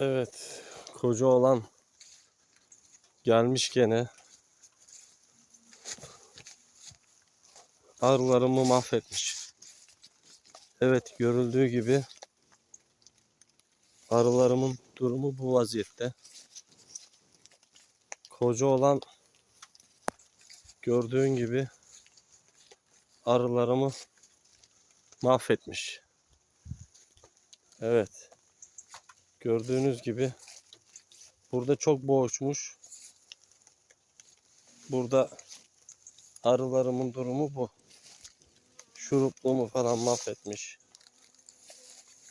Evet, koca olan gelmiş gene. Arılarımı mahvetmiş. Evet, görüldüğü gibi arılarımın durumu bu vaziyette. Koca olan gördüğün gibi arılarımı mahvetmiş. Evet. Gördüğünüz gibi burada çok boğuşmuş. Burada arılarımın durumu bu. Şurupluğumu falan mahvetmiş.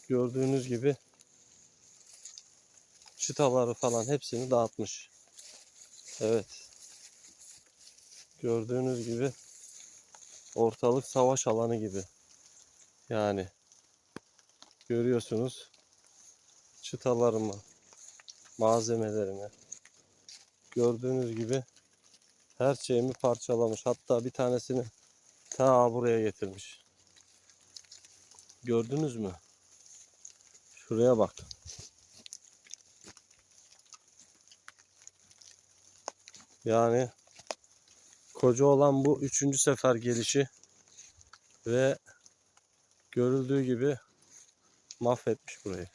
Gördüğünüz gibi çıtaları falan hepsini dağıtmış. Evet. Gördüğünüz gibi ortalık savaş alanı gibi. Yani görüyorsunuz çıtalarımı, malzemelerimi gördüğünüz gibi her şeyimi parçalamış. Hatta bir tanesini ta buraya getirmiş. Gördünüz mü? Şuraya bak. Yani koca olan bu üçüncü sefer gelişi ve görüldüğü gibi mahvetmiş burayı.